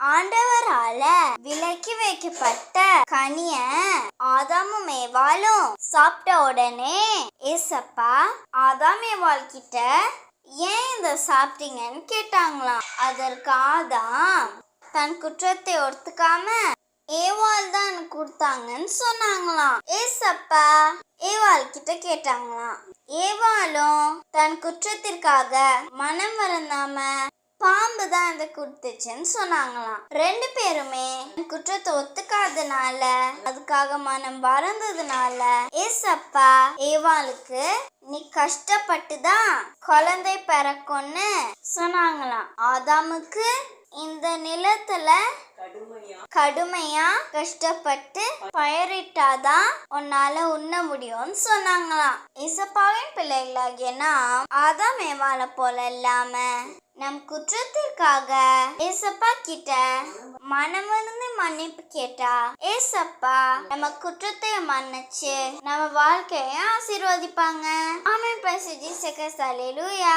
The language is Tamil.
ஆண்டவரால விலக்கி வைக்கப்பட்ட கனிய ஆதாமும் ஏவாலும் சாப்பிட்ட உடனே ஏசப்பா ஆதாம் ஏவாள் கிட்ட ஏன் இதை சாப்பிட்டீங்கன்னு கேட்டாங்களாம். அதற்கு ஆதாம் தன் குற்றத்தை ஒத்துக்காம ஏவாள் தான் கொடுத்தாங்கன்னு சொன்னாங்களாம். ஏசப்பா ஏவாள் கிட்ட கேட்டாங்களாம். ஏவாளும் தன் குற்றத்திற்காக மனம் வருந்தாம பாம்பு தான் இதை கொடுத்துச்சுன்னு சொன்னாங்களாம். ரெண்டு பேருமே குற்றத்தை ஒத்துக்காதனால அதுக்காக மனம் வறந்ததுனால ஏசப்பா ஏவாளுக்கு நீ கஷ்டப்பட்டு தான் குழந்தை பிறக்கும்னு சொன்னாங்களாம். ஆதாமுக்கு இந்த நிலத்துல கடுமையா கஷ்டப்பட்டு பயிரிட்டாதான் உன்னால உண்ண முடியும்னு சொன்னாங்களாம். இசப்பாவின் பிள்ளைகளாகிய நாம் ஆதாம் ஏவாள போல இல்லாம நம் குற்றத்திற்காக ஏசப்பா கிட்ட மனமிருந்து மன்னிப்பு கேட்டா. ஏசப்பா நம்ம குற்றத்தை மன்னிச்சு நம்ம வாழ்க்கைய ஆசீர்வதிப்பாங்க. ஆமே பசிஜி செகசாலேலுயா